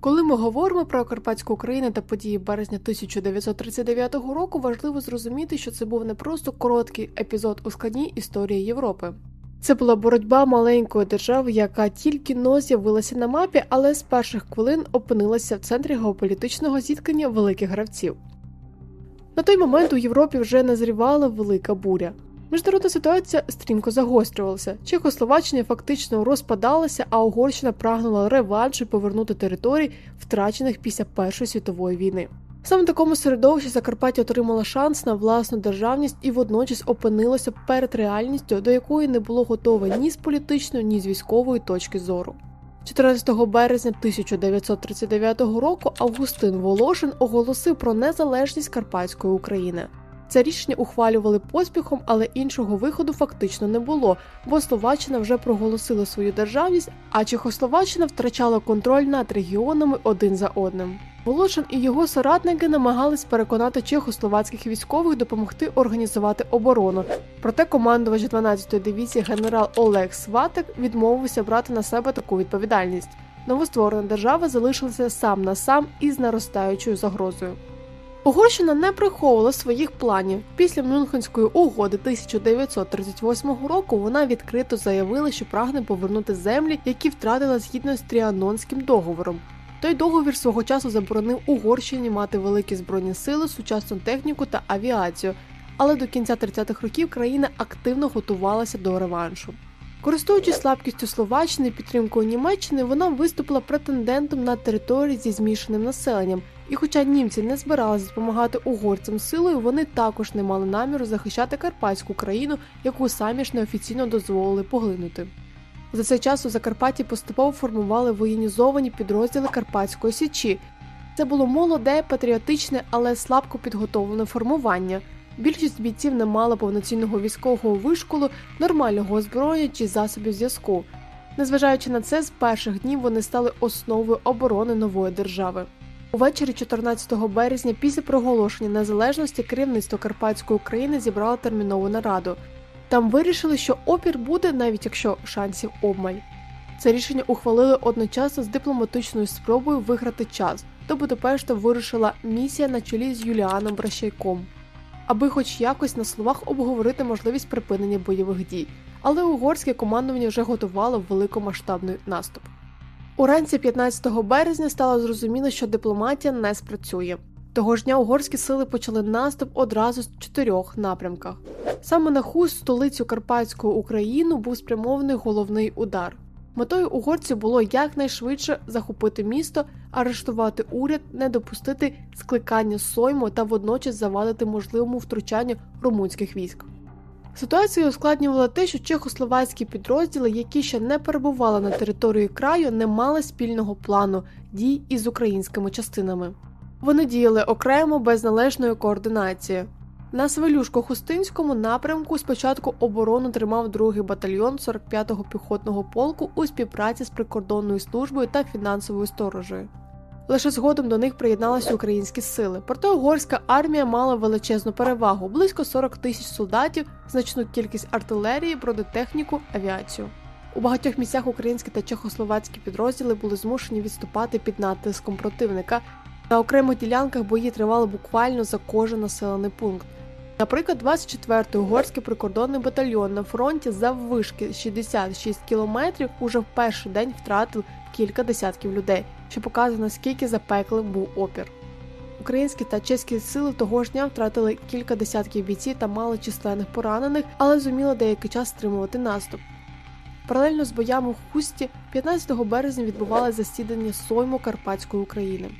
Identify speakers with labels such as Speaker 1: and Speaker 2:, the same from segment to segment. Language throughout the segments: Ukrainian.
Speaker 1: Коли ми говоримо про Карпатську Україну та події березня 1939 року, важливо зрозуміти, що це був не просто короткий епізод у складній історії Європи. Це була боротьба маленької держави, яка тільки но з'явилася на мапі, але з перших хвилин опинилася в центрі геополітичного зіткнення великих гравців. На той момент у Європі вже назрівала велика буря. Міжнародна ситуація стрімко загострювалася. Чехословаччина фактично розпадалася, а Угорщина прагнула реваншу повернути території, втрачених після Першої світової війни. Саме в такому середовищі Закарпаття отримала шанс на власну державність і водночас опинилося перед реальністю, до якої не було готове ні з політичної, ні з військової точки зору. 14 березня 1939 року Августин Волошин оголосив про незалежність Карпатської України. Це рішення ухвалювали поспіхом, але іншого виходу фактично не було, бо Словаччина вже проголосила свою державність, а Чехословаччина втрачала контроль над регіонами один за одним. Волошин і його соратники намагались переконати чехословацьких військових допомогти організувати оборону. Проте командувач 12-ї дивізії генерал Олег Сватик відмовився брати на себе таку відповідальність. Новостворена держава залишилася сам на сам із наростаючою загрозою. Угорщина не приховувала своїх планів. Після Мюнхенської угоди 1938 року вона відкрито заявила, що прагне повернути землі, які втратила згідно з Тріанонським договором. Той договір свого часу заборонив Угорщині мати великі збройні сили, сучасну техніку та авіацію, але до кінця 30-х років країна активно готувалася до реваншу. Користуючись слабкістю Словаччини і підтримкою Німеччини, вона виступила претендентом на території зі змішаним населенням. І, хоча німці не збиралися допомагати угорцям силою, вони також не мали наміру захищати карпатську країну, яку самі ж неофіційно дозволили поглинути. За цей час у Закарпатті поступово формували воєнізовані підрозділи Карпатської Січі. Це було молоде, патріотичне, але слабко підготовлене формування. Більшість бійців не мала повноцінного військового вишколу, нормального озброєння чи засобів зв'язку. Незважаючи на це, з перших днів вони стали основою оборони нової держави. Увечері 14 березня, після проголошення незалежності, керівництво Карпатської України зібрало термінову нараду. Там вирішили, що опір буде, навіть якщо шансів обмаль. Це рішення ухвалили одночасно з дипломатичною спробою виграти час. До Будапешта вирушила місія на чолі з Юліаном Бращайком, аби хоч якось на словах обговорити можливість припинення бойових дій. Але угорське командування вже готувало великомасштабний наступ. Уранці 15 березня стало зрозуміло, що дипломатія не спрацює. Того ж дня угорські сили почали наступ одразу з чотирьох напрямках. Саме на хуст, столицю Карпатської України, був спрямований головний удар. Метою угорців було якнайшвидше захопити місто, арештувати уряд, не допустити скликання сойму та водночас завадити можливому втручанню румунських військ. Ситуацію ускладнювало те, що чехословацькі підрозділи, які ще не перебували на території краю, не мали спільного плану дій із українськими частинами. Вони діяли окремо без належної координації. На Свелюшко-Хустинському напрямку спочатку оборону тримав другий батальйон 45-го піхотного полку у співпраці з прикордонною службою та фінансовою сторожею. Лише згодом до них приєдналися українські сили. Проте угорська армія мала величезну перевагу близько 40 тисяч солдатів, значну кількість артилерії, бронетехніку, авіацію. У багатьох місцях українські та чехословацькі підрозділи були змушені відступати під натиском противника. На окремих ділянках бої тривали буквально за кожен населений пункт. Наприклад, 24-й угорський прикордонний батальйон на фронті заввишки 66 кілометрів уже в перший день втратив кілька десятків людей, що показує наскільки запеклим був опір. Українські та чеські сили того ж дня втратили кілька десятків бійців та мало численних поранених, але зуміли деякий час стримувати наступ. Паралельно з боями в Хусті 15 березня відбувалося засідання Сойму Карпатської України.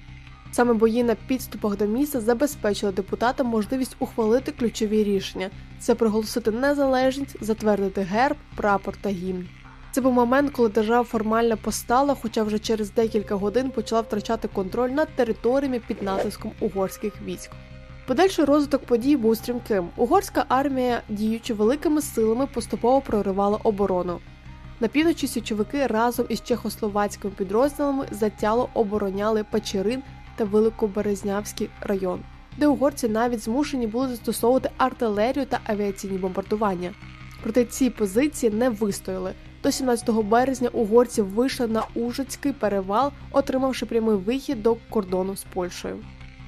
Speaker 1: Саме бої на підступах до міста забезпечили депутатам можливість ухвалити ключові рішення: це проголосити незалежність, затвердити герб, прапор та гімн. Це був момент, коли держава формально постала, хоча вже через декілька годин почала втрачати контроль над територіями під натиском угорських військ. Подальший розвиток подій був стрімким. Угорська армія, діючи великими силами, поступово проривала оборону. На півночі січовики разом із чехословацькими підрозділами затяло обороняли Печерин та Великоберезнявський район, де угорці навіть змушені були застосовувати артилерію та авіаційні бомбардування. Проте ці позиції не вистояли. До 17 березня угорці вийшли на Ужицький перевал, отримавши прямий вихід до кордону з Польщею.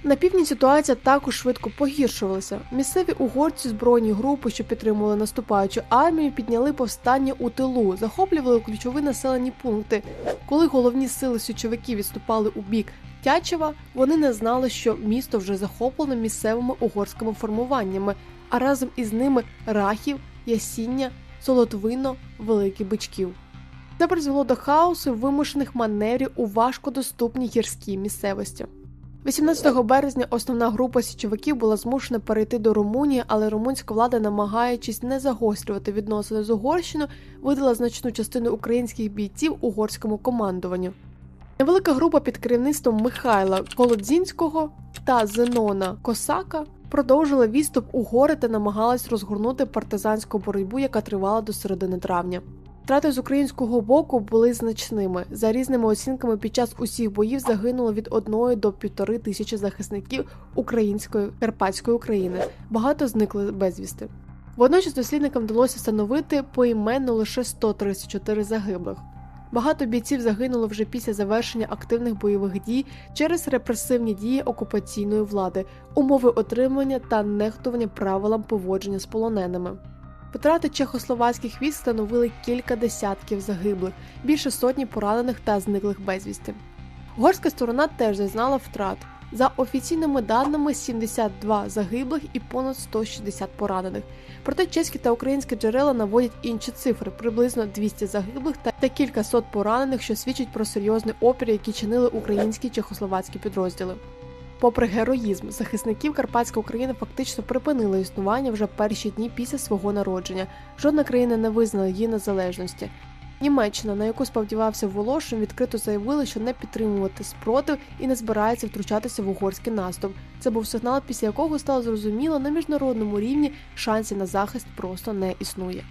Speaker 1: На півдні ситуація також швидко погіршувалася. Місцеві угорці збройні групи, що підтримували наступаючу армію, підняли повстання у тилу, захоплювали ключові населені пункти. Коли головні сили січовиків відступали у бік Тячева, вони не знали, що місто вже захоплено місцевими угорськими формуваннями, а разом із ними Рахів, Ясіння, Солотвино, Великий Бичків. Це призвело до хаосу вимушених маневрів у важкодоступній гірській місцевості. 18 березня основна група січовиків була змушена перейти до Румунії, але румунська влада, намагаючись не загострювати відносини з Угорщиною, видала значну частину українських бійців угорському командуванню. Невелика група під керівництвом Михайла Колодзінського та Зенона Косака продовжила відступ у гори та намагалась розгорнути партизанську боротьбу, яка тривала до середини травня. Втрати з українського боку були значними. За різними оцінками, під час усіх боїв загинуло від 1 до півтори тисячі захисників української Карпатської України. Багато зникли безвісти. Водночас дослідникам вдалося встановити поіменно лише 134 загиблих. Багато бійців загинуло вже після завершення активних бойових дій через репресивні дії окупаційної влади, умови отримання та нехтування правилам поводження з полоненими. Втрати чехословацьких військ становили кілька десятків загиблих, більше сотні поранених та зниклих безвісти. Угорська сторона теж зазнала втрат. За офіційними даними, 72 загиблих і понад 160 поранених. Проте чеські та українські джерела наводять інші цифри приблизно 200 загиблих та кілька сот поранених, що свідчить про серйозний опір, який чинили українські чехословацькі підрозділи. Попри героїзм, захисників Карпатська Україна фактично припинила існування вже перші дні після свого народження. Жодна країна не визнала її незалежності. Німеччина, на яку сподівався Волошин, відкрито заявила, що не підтримувати спротив і не збирається втручатися в угорський наступ. Це був сигнал, після якого стало зрозуміло, на міжнародному рівні шансів на захист просто не існує.